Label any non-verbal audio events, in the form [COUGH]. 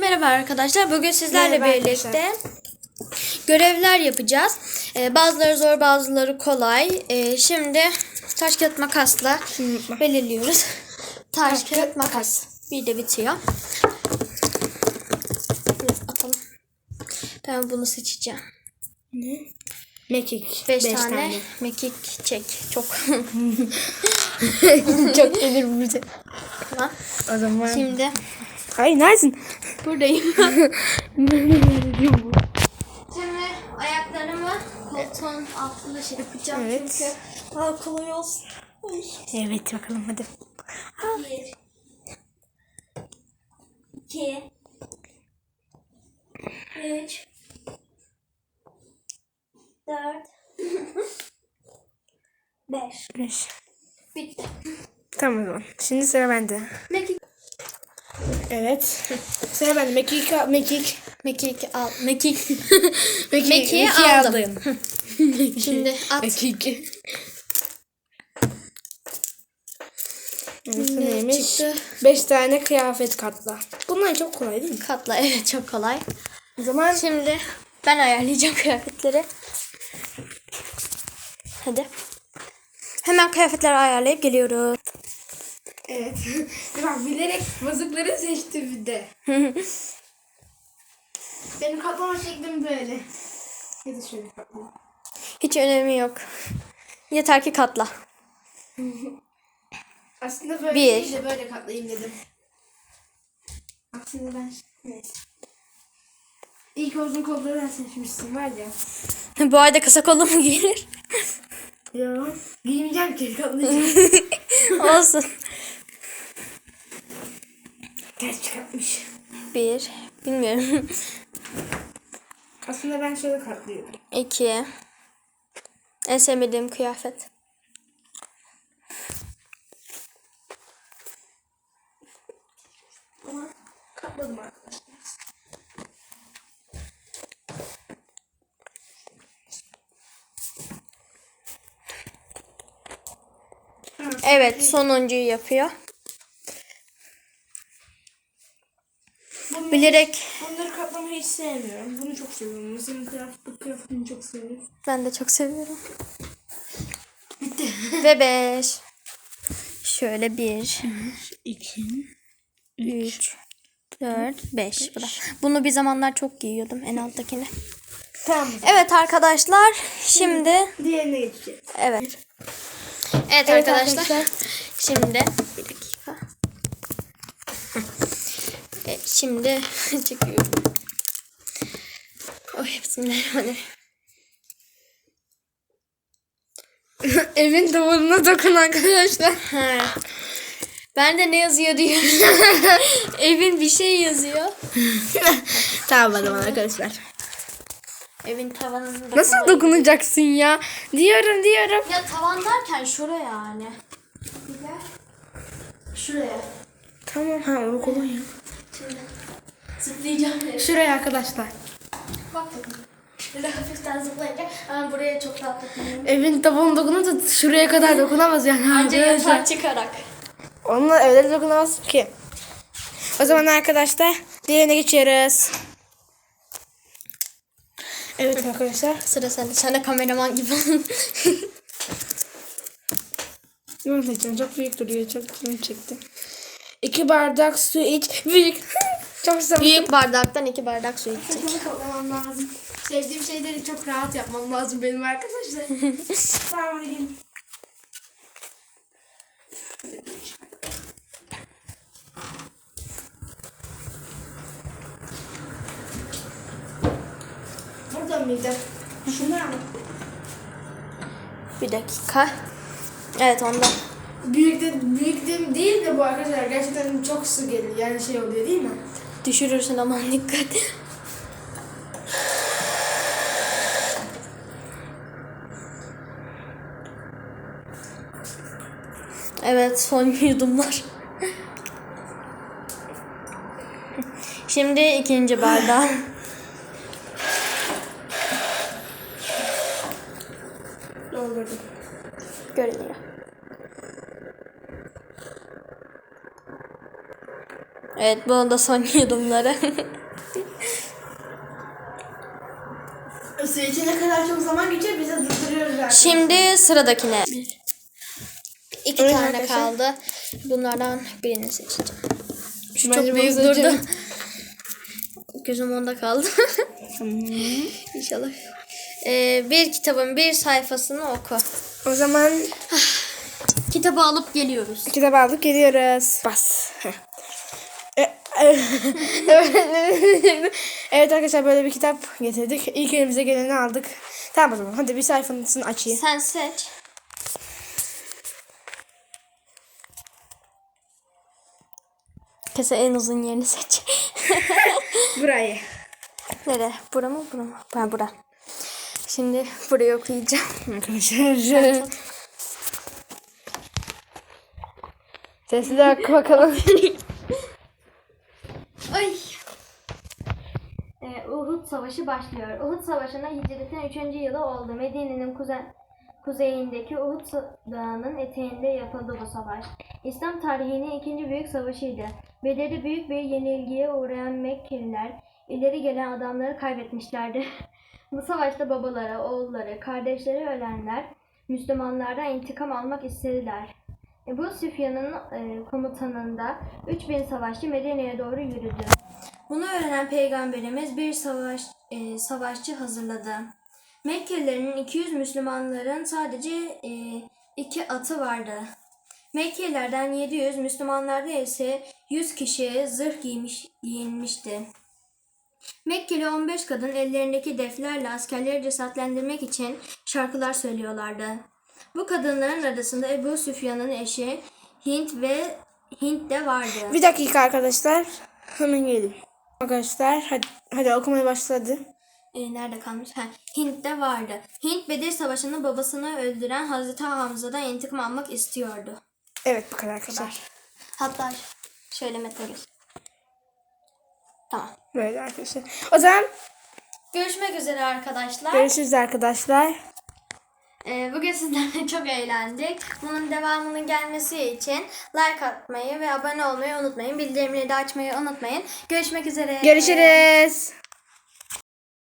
merhaba arkadaşlar. Bugün sizlerle Merhaba birlikte görevler yapacağız. Ee, bazıları zor, bazıları kolay. Ee, şimdi taş kağıt makasla belirliyoruz. Taş kağıt makas. Bir de bitiyor. Biraz atalım. Ben bunu seçeceğim. Mekik. 5 Beş tane, mekik çek. Çok. [LAUGHS] Çok [LAUGHS] gelir bu bize. Tamam. O zaman. Şimdi Hayır neredesin? Buradayım. [LAUGHS] Ne? Şimdi ayaklarımı koltuğun altında şey yapacağım Evet. çünkü daha kolay olsun. Evet bakalım hadi. Bir. İki. Üç. Dört. [LAUGHS] Beş. Beş. Bitti. Tamam o zaman. Şimdi sıra bende. Mekik. Evet. Sıra bende. Mekik. Mekik. Mekik al. Mekik. [LAUGHS] Mekik. Mekiği aldım. [LAUGHS] Şimdi at. Mekik. Neymiş? çıktı? Beş tane kıyafet katla. Bunlar çok kolay değil mi? Katla. Evet çok kolay. O zaman Şimdi ben ayarlayacağım kıyafetleri. Hadi. Hemen kıyafetleri ayarlayıp geliyoruz. Evet. [LAUGHS] Bak bilerek bozukları seçti bir de. [LAUGHS] Benim katlama şeklim böyle. Ya da şöyle katlama. Hiç önemi yok. Yeter ki katla. [LAUGHS] Aslında böyle Bir. değil de böyle katlayayım dedim. Aslında ben neyse. İlk uzun kolları sen seçmişsin var ya. Bu ayda kısa kollu mu giyilir? Ya. Giymeyeceğim ki katlayacağım. Olsun. Ters çıkartmış. Bir. Bilmiyorum. Aslında ben şöyle katlıyorum. İki. En sevmediğim kıyafet. Ama katladım arkadaşlar. Evet sonuncuyu yapıyor. Bunu, Bilerek bunları katlamayı hiç sevmiyorum. Bunu çok seviyorum. Mesela kıyafet, bu kıyafetini çok seviyorum. ben de çok seviyorum. Bitti. [LAUGHS] Ve beş. Şöyle bir, İki. üç, dört, beş. Bu da. Bunu bir zamanlar çok giyiyordum en alttakini. Tamam. Evet arkadaşlar şimdi Diğerine geçeceğiz. evet. Evet, Evet arkadaşlar. arkadaşlar. Şimdi bir dakika. Evet, şimdi [LAUGHS] çekiyorum. Oh bismillahirrahmanirrahim. [LAUGHS] Evin duvarına dokun arkadaşlar. Ha. Ben de ne yazıyor diyor. [LAUGHS] Evin bir şey yazıyor. tamam o zaman arkadaşlar. Evin tavanında. Nasıl dokunacaksın ya? Diyorum diyorum. Ya tavan derken şuraya yani. Şuraya. Tamam ha o kolonya. Şimdi zıplayacağım. Şuraya arkadaşlar. Bak. Böyle hafiften zıplayınca ben buraya çok dokunuyorum. Evin tavanı dokunur da şuraya kadar dokunamaz yani. Anca yatağa çıkarak. Onunla öyle dokunamazsın ki. O zaman arkadaşlar diğerine geçiyoruz. Evet arkadaşlar. Sıra sende. Sen de kameraman gibi olun. Ne diyeceğim? Çok büyük duruyor. Çok canım çekti. İki bardak su iç. Büyük. [LAUGHS] çok sevdim. Büyük bardaktan iki bardak su içecek. Bunu kaplamam lazım. Sevdiğim şeyleri çok rahat yapmam lazım benim arkadaşlar. [LAUGHS] tamam gelin. Burada mıydı? Şunlar mı? Bir dakika. Evet ondan. Büyük de, büyük de değil de bu arkadaşlar gerçekten çok su geliyor. Yani şey oluyor değil mi? Düşürürsün aman dikkat. Evet son yudumlar. Şimdi ikinci bardağı. Doldurdum. Görünüyor. Evet bunun da son [LAUGHS] yudumları. Su içine kadar çok zaman geçiyor bize durduruyoruz zaten. Şimdi sıradakine. İki Evet tane arkadaşlar. kaldı. Bunlardan birini seçeceğim. Şu Bence çok büyük durdu. [LAUGHS] Gözüm onda kaldı. İnşallah. Ee, bir kitabın bir sayfasını oku. O zaman Kitabı alıp geliyoruz. kitap aldık geliyoruz. Bas. Heh. Evet [LAUGHS] Evet arkadaşlar böyle bir kitap getirdik. İlk elimize geleni aldık. Tamam o zaman hadi bir sayfasını açayım. Sen seç. Kese en uzun yerini seç. [LAUGHS] Burayı. Nere? Bura mı? Bura mı? Ben bura. Şimdi burayı okuyacağım. [LAUGHS] Arkadaşlar. Sesli bakalım. Ay. Ee, Uhud Savaşı başlıyor. Uhud Savaşı'na hicretin 3. yılı oldu. Medine'nin kuze kuzeyindeki Uhud Dağı'nın eteğinde yapıldı bu savaş. İslam tarihinin ikinci büyük savaşıydı. Bedir'de büyük bir yenilgiye uğrayan Mekkeliler ileri gelen adamları kaybetmişlerdi. [LAUGHS] bu savaşta babaları, oğulları, kardeşleri ölenler Müslümanlardan intikam almak istediler. Ebu Süfyan'ın e, komutanında 3000 savaşçı Medine'ye doğru yürüdü. Bunu öğrenen peygamberimiz bir savaş e, savaşçı hazırladı. Mekkelilerin 200 Müslümanların sadece e, iki atı vardı. Mekkelilerden 700, Müslümanlarda ise 100 kişi zırh giymiş, giyinmişti. Mekkeli 15 kadın ellerindeki deflerle askerleri cesaretlendirmek için şarkılar söylüyorlardı. Bu kadınların arasında Ebu Süfyan'ın eşi Hint ve Hint de vardı. bir dakika arkadaşlar. Hemen gelin. Arkadaşlar hadi, hadi okumaya başladı. E, nerede kalmış? Ha, Hint de vardı. Hint Bedir Savaşı'nda babasını öldüren Hazreti Hamza'dan intikam almak istiyordu. Evet bu kadar arkadaşlar. Hatta şöyle metne Tamam. Böyle arkadaşlar. O zaman Görüşmek üzere arkadaşlar. görüşürüz arkadaşlar. Ee, bugün sizlerle [LAUGHS] çok eğlendik. Bunun devamının gelmesi için like atmayı ve abone olmayı unutmayın. Bildirimleri de açmayı unutmayın. Görüşmek üzere. Görüşürüz.